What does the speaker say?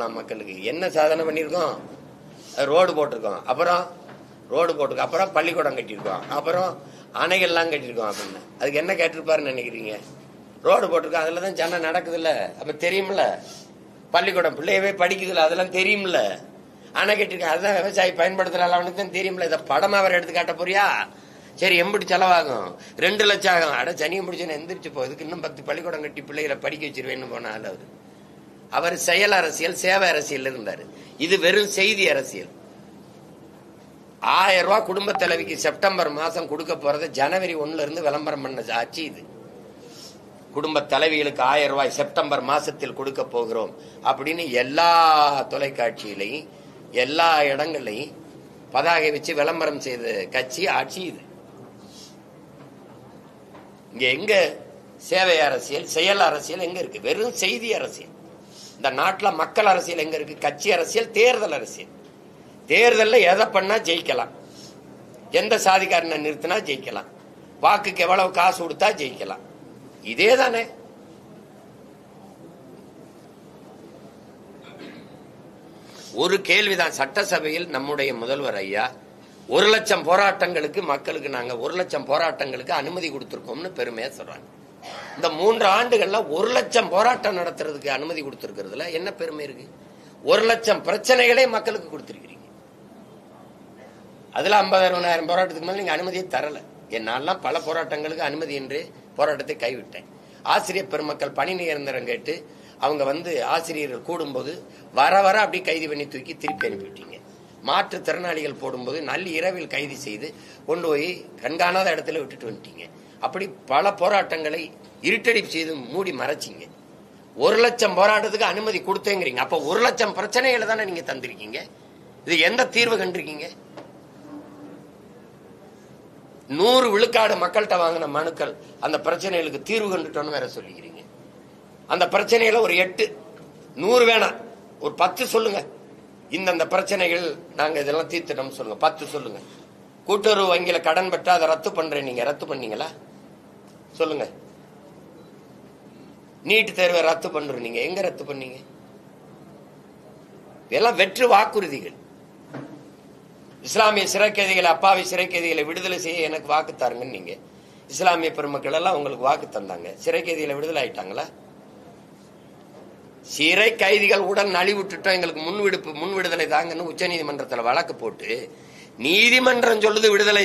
நாம் மக்களுக்கு. என்ன சாதனை பண்ணியிருக்கோம்? ரோடு போட்டிருக்கோம். அப்புறம் ரோடு போட்டிருக்கோம். அப்புறம் பள்ளிக்கூடம் கட்டியிருக்கோம். அப்புறம் அணைகள்லாம் கட்டியிருக்கோம் அப்படின்னு. அதுக்கு என்ன கேட்டிருப்பாருன்னு நினைக்கிறீங்க? ரோடு போட்டிருக்கோம். அதில் தான் ஜனம் நடக்குதுல்ல. அப்போ தெரியுமில்ல பள்ளிக்கூடம் பிள்ளையவே படிக்குதுல்ல. அதெல்லாம் தெரியுமில்ல அணை கட்டியிருக்கேன் அதுதான் விவசாயி பயன்படுத்துகிறாள் அவனுக்கு தான் தெரியுமில்ல இதை படமா அவர் எடுத்து காட்ட போறியா? சரி எம்பிடி செலவாகும். ரெண்டு லட்சம் ஆகும். அட சனியும் பிடிச்சேன்னு எந்திரிச்சு போ. இதுக்கு இன்னும் பத்து பள்ளிக்கூடம் கட்டி பிள்ளைகளை படிக்க வச்சிருவேன்னு போனால அவர் அவர் செயல் அரசியல் சேவை அரசியல் இருந்தார். இது வெறும் செய்தி அரசியல். ஆயிரம் ரூபாய் குடும்ப தலைவிக்கு செப்டம்பர் மாதம் கொடுக்க போறது ஜனவரி ஒன்றுலேருந்து இருந்து விளம்பரம் பண்ண ஆட்சி இது. குடும்ப தலைவிகளுக்கு ஆயிரம் ரூபாய் செப்டம்பர் மாசத்தில் கொடுக்க போகிறோம் அப்படின்னு எல்லா தொலைக்காட்சியிலையும் எல்லா இடங்கள்லையும் பதாகை வச்சு விளம்பரம் செய்த கட்சி ஆட்சி இது. இங்க எங்க சேவை அரசியல் செயல் அரசியல் எங்க இருக்கு? வெறும் செய்தி அரசியல். இந்த நாட்டில் மக்கள் அரசியல் எங்க இருக்கு? கட்சி அரசியல் தேர்தல் அரசியல். தேர்தலில் எதை பண்ணா ஜெயிக்கலாம். எந்த சாதிக்காரனை நிறுத்தினா ஜெயிக்கலாம். வாக்குக்கு எவ்வளவு காசு கொடுத்தா ஜெயிக்கலாம். இதே தானே ஒரு கேள்விதான். சட்டசபையில் நம்முடைய முதல்வர் ஐயா ஒரு லட்சம் போராட்டங்களுக்கு மக்களுக்கு நாங்கள் ஒரு லட்சம் போராட்டங்களுக்கு அனுமதி கொடுத்துருக்கோம்னு பெருமையா சொல்றாங்க. இந்த மூன்று ஆண்டுகள்ல ஒரு லட்சம் போராட்டம் நடத்துறதுக்கு அனுமதி கொடுத்திருக்கிறதுல என்ன பெருமை இருக்கு? ஒரு லட்சம் பிரச்சனைகளே மக்களுக்கு கொடுத்திருக்கிறீங்க. அதுல ஐம்பதாயிரம் அறுபதாயிரம் போராட்டத்துக்கு மேல நீங்க அனுமதியை தரல. என்னாலாம் பல போராட்டங்களுக்கு அனுமதி என்று போராட்டத்தை கைவிட்டேன். ஆசிரியர் பெருமக்கள் பணி நிரந்தரம் கேட்டு அவங்க வந்து ஆசிரியர்கள் கூடும்போது வர வர அப்படி கைது பண்ணி தூக்கி திருப்பி அனுப்பிவிட்டீங்க. மாற்றுத்திறனாளிகள் போடும்போது நல்ல இரவில் கைது செய்து கொண்டு போய் கண்காணாத இடத்துல விட்டுட்டு வந்துட்டீங்க. அப்படி பல போராட்டங்களை இருட்டடி செய்து மூடி மறைச்சிங்க. ஒரு லட்சம் போராட்டத்துக்கு அனுமதி கொடுத்தேங்கிறீங்க. அப்ப ஒரு லட்சம் பிரச்சனைகளை தானே நீங்க தந்திருக்கீங்க? இது எந்த தீர்வு கண்டிருக்கீங்க? நூறு விழுக்காடு மக்கள்கிட்ட வாங்கின மனுக்கள் அந்த பிரச்சனைகளுக்கு தீர்வு கண்டுட்டோன்னு வேற சொல்லிக்கிறீங்க. அந்த பிரச்சனையில ஒரு எட்டு நூறு வேணாம் ஒரு பத்து சொல்லுங்க. இந்தந்த பிரச்சனைகள் நாங்க இதெல்லாம் தீர்த்துட்டோம்னு சொல்லுங்க. பத்து சொல்லுங்க. கூட்டுறவு வங்கியில கடன் பெற்றா அதை ரத்து பண்றேன் நீங்க. ரத்து பண்ணீங்களா? சொல்லுங்க. நீட் தேர்வை ரத்து பண்றோம் நீங்க. எங்க ரத்து பண்ணீங்க? இதெல்லாம் வெற்று வாக்குறுதிகள். இஸ்லாமிய சிறைக்கைதிகளை அப்பாவி சிறைக்கைதிகளை விடுதலை செய்ய எனக்கு வாக்கு தாருங்கன்னு நீங்க. இஸ்லாமிய பெருமக்கள் எல்லாம் உங்களுக்கு வாக்கு தந்தாங்க. சிறைக்கைதிகளை விடுதலை ஆயிட்டாங்களா? சிறை கைதிகள் உடன் நலிவுட்டுட்டோம் எங்களுக்கு முன் விடுப்பு முன் விடுதலை தாங்கன்னு உச்ச நீதிமன்றத்தில் வழக்கு போட்டு நீதிமன்றம் சொல்லுது விடுதலை